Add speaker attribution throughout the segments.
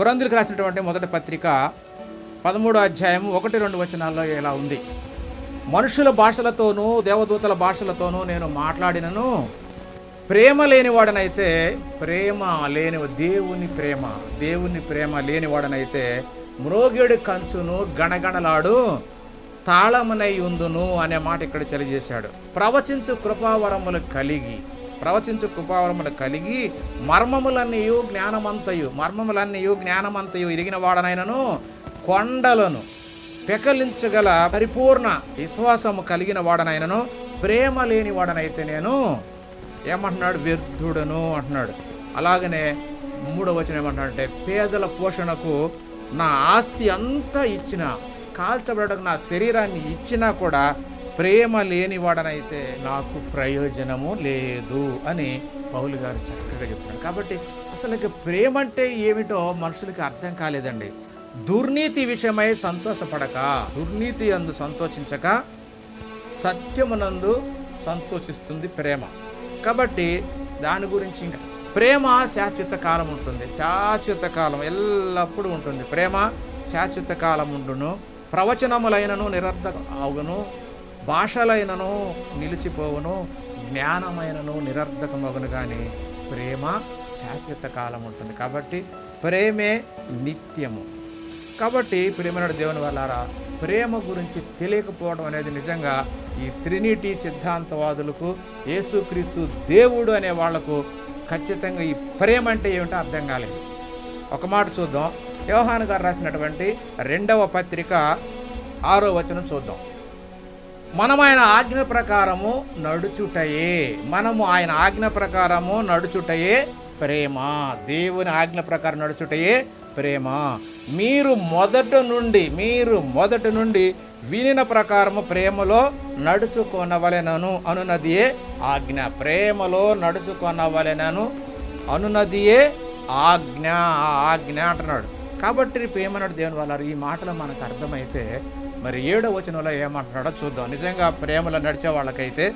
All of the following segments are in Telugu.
Speaker 1: కురందులకు రాసినటువంటి మొదటి పత్రిక పదమూడో అధ్యాయం ఒకటి రెండు వచనాల్లో ఇలా ఉంది. మనుషుల భాషలతోనూ దేవదూతల భాషలతోనూ నేను మాట్లాడినను. ప్రేమ లేనివాడనైతే ప్రేమ లేని దేవుని ప్రేమ దేవుని ప్రేమ లేనివాడనైతే మ్రోగేడు కంచును గణగణలాడు తాళమునై ఉందును అనే మాట ఇక్కడ తెలియజేశాడు. ప్రవచించు కృపావరములు కలిగి ప్రవచించు కృపావరములు కలిగి మర్మములన్నయు జ్ఞానమంతయు మర్మములన్నయు జ్ఞానమంతయు ఎరిగిన వాడనైనను కొండలను పెకలించగల పరిపూర్ణ విశ్వాసము కలిగిన వాడనైనను ప్రేమ లేని వాడనైతే నేను. ఏమంటున్నాడు? వ్యర్థుడను అంటున్నాడు. అలాగనే మూడవ వచనం ఏమంటున్నాడంటే పేదల పోషణకు నా ఆస్తి అంతా ఇచ్చిన కాల్చబడకు నా శరీరాన్ని ఇచ్చినా కూడా ప్రేమ లేనివాడనైతే నాకు ప్రయోజనము లేదు అని పౌలు గారు చక్కగా చెప్తున్నాడు కాబట్టి అసలు ప్రేమ అంటే ఏమిటో మనుషులకి అర్థం కాలేదండి. దుర్నీతి విషయమై సంతోషపడక దుర్నీతి అందు సంతోషించక సత్యమునందు సంతోషిస్తుంది ప్రేమ. కాబట్టి దాని గురించి ఇంకా ప్రేమ శాశ్వత కాలం ఉంటుంది. శాశ్వత కాలం ఎల్లప్పుడూ ఉంటుంది. ప్రేమ శాశ్వత కాలం ఉండును ప్రవచనములైనను నిరర్ధక అవును. భాషలైనను నిలిచిపోవును జ్ఞానమైనను నిరర్ధకమగును కానీ ప్రేమ శాశ్వత కాలం ఉంటుంది. కాబట్టి ప్రేమే నిత్యము. కాబట్టి ప్రేమనుడు దేవుని వల్లారా ప్రేమ గురించి తెలియకపోవడం అనేది నిజంగా ఈ త్రినిటీ సిద్ధాంతవాదులకు యేసుక్రీస్తు దేవుడు అనే వాళ్ళకు ఖచ్చితంగా ఈ ప్రేమ అంటే ఏమిటో అర్థం కాలేదు. ఒక మాట చూద్దాం. యోహాన్ గారు రాసినటువంటి రెండవ పత్రిక ఆరో వచనం చూద్దాం. మనం ఆయన ఆజ్ఞ ప్రకారము నడుచుటయే. మనము ఆయన ఆజ్ఞ ప్రకారము నడుచుటయే ప్రేమ. దేవుని ఆజ్ఞ ప్రకారం నడుచుటయే ప్రేమ. మీరు మొదట నుండి మీరు మొదట నుండి వినిన ప్రకారము ప్రేమలో నడుచుకొనవలెనను అనునదియే ఆజ్ఞ. ప్రేమలో నడుచుకొనవలెనను అనునదియే ఆజ్ఞ. ఆ ఆజ్ఞ అంటున్నాడు. కాబట్టి ప్రేమనుడు దేవుని వాళ్ళ ఈ మాటలు మనకు అర్థమైతే మరి ఏడో వచనంలో ఏమంటున్నాడో చూద్దాం. నిజంగా ప్రేమలో నడిచే వాళ్ళకైతే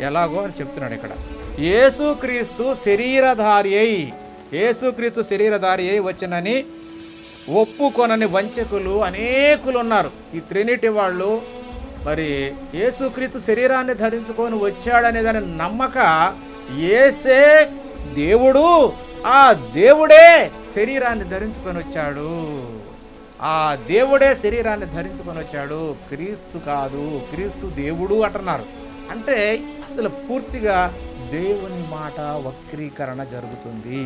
Speaker 1: ఎలాగో అని చెప్తున్నాడు ఇక్కడ. యేసుక్రీస్తు శరీరధారి అయి యేసుక్రీస్తు శరీరధారి అయి వచ్చినని ఒప్పుకొనని వంచకులు అనేకులు ఉన్నారు. ఈ త్రినిటి వాళ్ళు మరి యేసుక్రీస్తు శరీరాన్ని ధరించుకొని వచ్చాడనే దాని నమ్మక ఏసే దేవుడు ఆ దేవుడే శరీరాన్ని ధరించుకొని వచ్చాడు. ఆ దేవుడే శరీరాన్ని ధరించుకొని వచ్చాడు. క్రీస్తు కాదు క్రీస్తు దేవుడు అంటున్నారు. అంటే అసలు పూర్తిగా దేవుని మాట వక్రీకరణ జరుగుతుంది.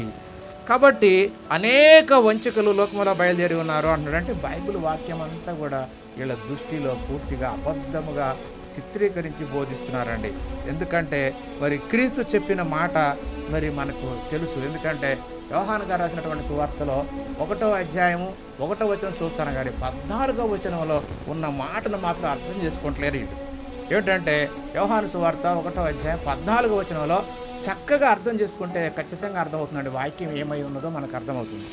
Speaker 1: కాబట్టి అనేక వంచకులు లోకంలో బయలుదేరి ఉన్నారు అంటున్నాడు అంటే బైబిల్ వాక్యం అంతా కూడా వీళ్ళ దృష్టిలో పూర్తిగా అబద్ధముగా చిత్రీకరించి బోధిస్తున్నారండి. ఎందుకంటే మరి క్రీస్తు చెప్పిన మాట మరి మనకు తెలుసు. ఎందుకంటే యోహాన్ గారు రాసినటువంటి సువార్తలో ఒకటో అధ్యాయము ఒకటో వచనం చూస్తాను కానీ పద్నాలుగో వచనంలో ఉన్న మాటను మాత్రం అర్థం చేసుకుంటలేరు ఇటు ఏమిటంటే యోహాను సువార్త ఒకటో అధ్యాయం పద్నాలుగో వచనంలో చక్కగా అర్థం చేసుకుంటే ఖచ్చితంగా అర్థమవుతుందండి. వాక్యం ఏమై ఉన్నదో మనకు అర్థమవుతుంది.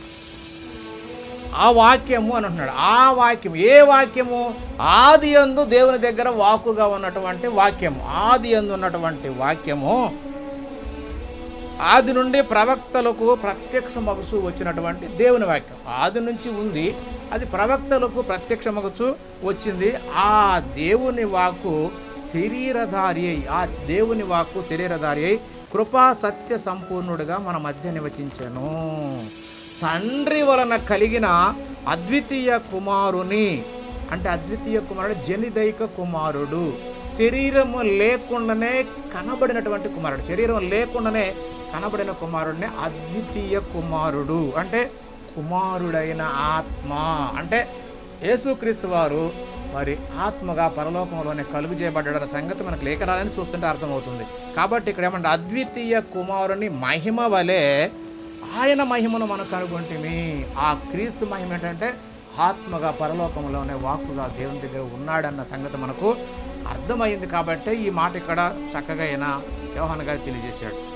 Speaker 1: ఆ వాక్యము అని అంటున్నాడు. ఆ వాక్యం ఏ వాక్యము? ఆది అందు దేవుని దగ్గర వాకుగా ఉన్నటువంటి వాక్యము. ఆది అందు ఉన్నటువంటి వాక్యము ఆది నుండి ప్రవక్తలకు ప్రత్యక్షమగుచు వచ్చినటువంటి దేవుని వాక్యం. ఆది నుంచి ఉంది అది ప్రవక్తలకు ప్రత్యక్షమగుచు వచ్చింది. ఆ దేవుని వాకు శరీరధారి అయి ఆ దేవుని వాక్కు శరీరధారి అయి కృపా సత్య సంపూర్ణుడిగా మన మధ్య నివసించాను తండ్రి వలన కలిగిన అద్వితీయ కుమారుని అంటే అద్వితీయ కుమారుడు జనిదైక కుమారుడు శరీరము లేకుండానే కనబడినటువంటి కుమారుడు శరీరం లేకుండానే కనబడిన కుమారుడిని అద్వితీయ కుమారుడు. అంటే కుమారుడైన ఆత్మ. అంటే యేసుక్రీస్తు వారు మరి ఆత్మగా పరలోకంలోనే కలుగు చేయబడ్డాడన్న సంగతి మనకు లేఖనాలని చూస్తుంటే అర్థమవుతుంది. కాబట్టి ఇక్కడ ఏమంటే అద్వితీయ కుమారుని మహిమ వలె ఆయన మహిమను మనం కనుగొంటిమి. ఆ క్రీస్తు మహిమ ఏంటంటే ఆత్మగా పరలోకంలోనే వాక్కుగా దేవుని దగ్గర ఉన్నాడన్న సంగతి మనకు అర్థమైంది కాబట్టి ఈ మాట ఇక్కడ చక్కగా అయినా యోహాన్ గారు తెలియజేశాడు.